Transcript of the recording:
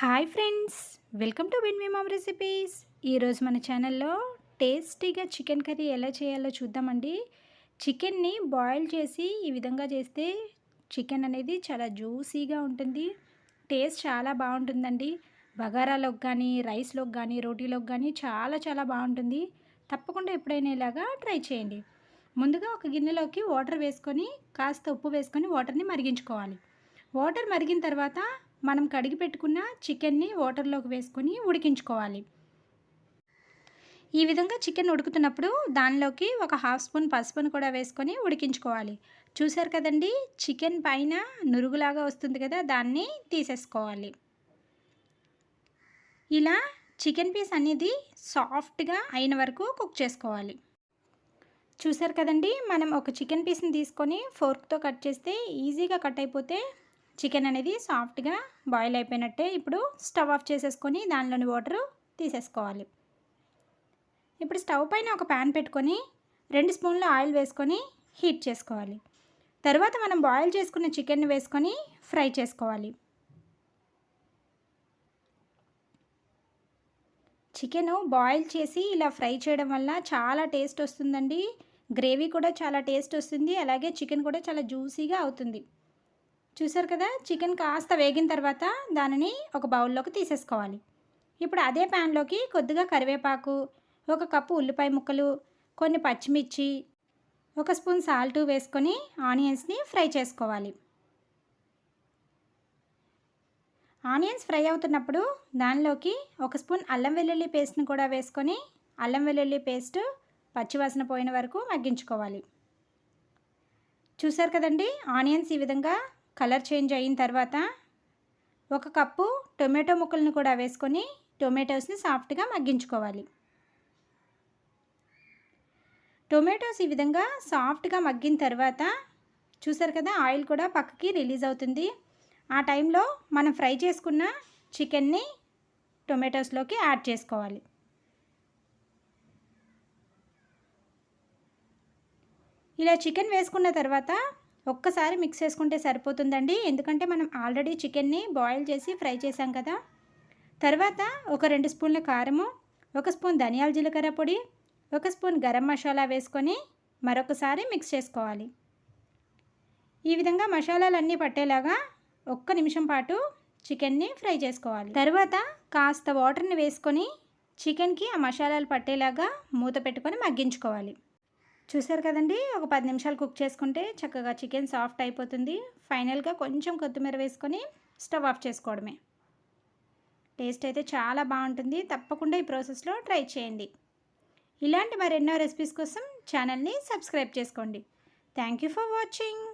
Hi friends welcome to win mom recipes. ఈరోజు మన ఛానల్లో టేస్టీగా చికెన్ కర్రీ ఎలా చేయాలో చూద్దామండి. చికెన్ని బాయిల్ చేసి ఈ విధంగా చేస్తే చికెన్ అనేది చాలా జ్యూసీగా ఉంటుంది. టేస్ట్ చాలా బాగుంటుందండి. బగారాలోకి కానీ రైస్లోకి కానీ రోటీలోకి కానీ చాలా చాలా బాగుంటుంది. తప్పకుండా ఎప్పుడైనా ఇలాగా ట్రై చేయండి. ముందుగా ఒక గిన్నెలోకి వాటర్ వేసుకొని కాస్త ఉప్పు వేసుకొని వాటర్ని మరిగించుకోవాలి. వాటర్ మరిగిన తర్వాత మనం కడిగి పెట్టుకున్న చికెన్ని వాటర్లోకి వేసుకొని ఉడికించుకోవాలి. ఈ విధంగా చికెన్ ఉడుకుతున్నప్పుడు దానిలోకి ఒక హాఫ్ స్పూన్ పసుపును కూడా వేసుకొని ఉడికించుకోవాలి. చూసారు కదండి చికెన్ పైన నురుగులాగా వస్తుంది కదా దాన్ని తీసేసుకోవాలి. ఇలా చికెన్ పీస్ అనేది సాఫ్ట్గా అయిన వరకు కుక్ చేసుకోవాలి. చూసారు కదండి మనం ఒక చికెన్ పీస్ని తీసుకొని ఫోర్క్తో కట్ చేస్తే ఈజీగా కట్ అయిపోతే చికెన్ అనేది సాఫ్ట్గా బాయిల్ అయిపోయినట్టే ఇప్పుడు స్టవ్ ఆఫ్ చేసేసుకొని దానిలోని వాటర్ తీసేసుకోవాలి. ఇప్పుడు స్టవ్ పైన ఒక ప్యాన్ పెట్టుకొని రెండు స్పూన్ల ఆయిల్ వేసుకొని హీట్ చేసుకోవాలి. తర్వాత మనం బాయిల్ చేసుకున్న చికెన్ వేసుకొని ఫ్రై చేసుకోవాలి. చికెను బాయిల్ చేసి ఇలా ఫ్రై చేయడం వల్ల చాలా టేస్ట్ వస్తుందండి. గ్రేవీ కూడా చాలా టేస్ట్ వస్తుంది. అలాగే చికెన్ కూడా చాలా జ్యూసీగా అవుతుంది. చూసారు కదా? చికెన్ కాస్త వేగిన తర్వాత దానిని ఒక బౌల్లోకి తీసేసుకోవాలి. ఇప్పుడు అదే ప్యాన్లోకి కొద్దిగా కరివేపాకు ఒక కప్పు ఉల్లిపాయ ముక్కలు కొన్ని పచ్చిమిర్చి ఒక స్పూన్ సాల్ట్ వేసుకొని ఆనియన్స్ని ఫ్రై చేసుకోవాలి. ఆనియన్స్ ఫ్రై అవుతున్నప్పుడు దానిలోకి ఒక స్పూన్ అల్లం వెల్లుల్లి పేస్ట్ని కూడా వేసుకొని అల్లం వెల్లుల్లి పేస్ట్ పచ్చివాసన పోయిన వరకు మగ్గించుకోవాలి. చూసారు కదండి? ఆనియన్స్ ఈ విధంగా కలర్ చేంజ్ అయిన తర్వాత ఒక కప్పు టొమాటో ముక్కలను కూడా వేసుకొని టొమాటోస్ని సాఫ్ట్గా మగ్గించుకోవాలి. టొమాటోస్ ఈ విధంగా సాఫ్ట్గా మగ్గిన తర్వాత చూసారు కదా ఆయిల్ కూడా పక్కకి రిలీజ్ అవుతుంది. ఆ టైంలో మనం ఫ్రై చేసుకున్న చికెన్ని టొమాటోస్లోకి యాడ్ చేసుకోవాలి. ఇలా చికెన్ వేసుకున్న తర్వాత ఒక్కసారి మిక్స్ చేసుకుంటే సరిపోతుందండి. ఎందుకంటే మనం ఆల్రెడీ చికెన్ని బాయిల్ చేసి ఫ్రై చేసాం కదా. తర్వాత ఒక రెండు స్పూన్ల కారము ఒక స్పూన్ ధనియాల జీలకర్ర పొడి ఒక స్పూన్ గరం మసాలా వేసుకొని మరొకసారి మిక్స్ చేసుకోవాలి. ఈ విధంగా మసాలాలన్నీ పట్టేలాగా ఒక్క నిమిషం పాటు చికెన్ని ఫ్రై చేసుకోవాలి. తర్వాత కాస్త వాటర్ని వేసుకొని చికెన్కి ఆ మసాలాలు పట్టేలాగా మూత పెట్టుకొని మగ్గించుకోవాలి. చూసారు కదండి? ఒక పది నిమిషాలు కుక్ చేసుకుంటే చక్కగా చికెన్ సాఫ్ట్ అయిపోతుంది. ఫైనల్గా కొంచెం కొత్తిమీర వేసుకొని స్టవ్ ఆఫ్ చేసుకోవడమే. టేస్ట్ అయితే చాలా బాగుంటుంది. తప్పకుండా ఈ ప్రాసెస్లో ట్రై చేయండి. ఇలాంటి మరెన్నో రెసిపీస్ కోసం ఛానల్ని సబ్స్క్రైబ్ చేసుకోండి. Thank you for watching.